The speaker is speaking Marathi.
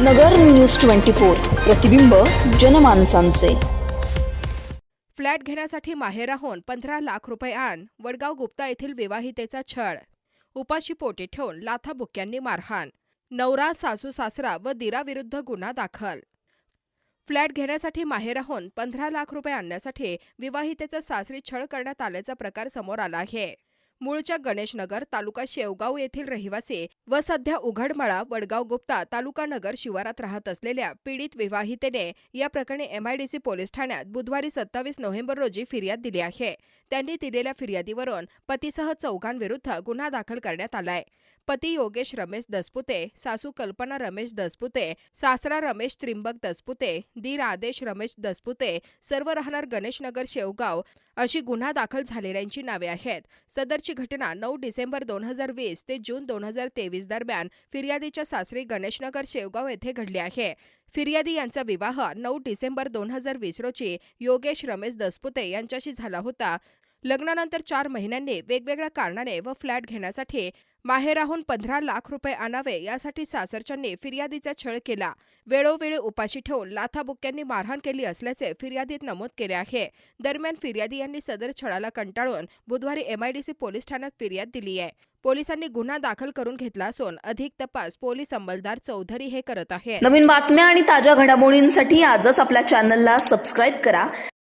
नगर न्यूज ट्वेंटी फोर प्रतिबिंब जनमानसांचे. फ्लॅट घेण्यासाठी माहेराहून पंधरा लाख रुपये आण वडगाव गुप्ता येथील विवाहितेचा छळ. उपाशी पोटी ठेवून लाथाबुक्यांनी मारहाण. नवरा सासू सासरा व दिराविरुद्ध गुन्हा दाखल. फ्लॅट घेण्यासाठी माहेराहून पंधरा लाख रुपये आणण्यासाठी विवाहितेचा सासरी छळ करण्यात आल्याचा प्रकार समोर आला आहे. मूळच्या गणेशनगर तालुका शेवगाव येथील रहिवासी व सध्या उघडमळा वडगाव गुप्ता तालुका नगर शिवारात राहत असलेल्या पीडित विवाहितेने या प्रकरणी एमआयडीसी पोलीस ठाण्यात बुधवारी सत्तावीस नोव्हेंबर रोजी फिर्याद दिली आहे. त्यांनी दिलेल्या फिर्यादीवरून पतीसह चौघांविरुद्ध गुन्हा दाखल करण्यात आलाय. पती योगेश रमेश दसपुते सासू कल्पना रमेश दसपुते सासरा रमेश त्रिंबक दसपुते दीर आदेश रमेश दसपुते सर्व राहणार गणेशनगर शेवगाव अशी गुन्हा दाखल झालेल्यांची नावे आहेत. सदर सदरची घटना नऊ डिसेंबर दोन हजार वीस ते जून दोन हजार तेवीस दरम्यान फिर्यादीच्या सासरी गणेशनगर शेवगाव येथे घडली आहे. फिर्यादी यांचा विवाह नऊ डिसेंबर दोन हजार वीस रोजी योगेश रमेश दसपुते यांच्याशी झाला होता. लग्नानंतर चार महिन्यांनी वेगवेगळ्या कारणाने व फ्लॅट घेण्यासाठी माहेराहून पंधरा लाख रुपये आणावे यासाठी सासरच्यांनी फिर्यादीचा छळ केला. वेळोवेळी उपाशी ठेवून लाथाबुक्यांनी मारहाण केली असल्याचे फिर्यादीत नमूद केले आहे. दरम्यान फिर्यादी यांनी सदर छळाला कंटाळून बुधवारी एमआयडीसी पोलीस ठाण्यात फिर्याद दिली आहे. पोलिसांनी गुन्हा दाखल करून घेतला असून अधिक तपास पोलीस अंमलदार चौधरी हे करत आहे. नवीन बातम्या आणि ताज्या घडामोडींसाठी आजच आपल्या चॅनलला सबस्क्राईब करा.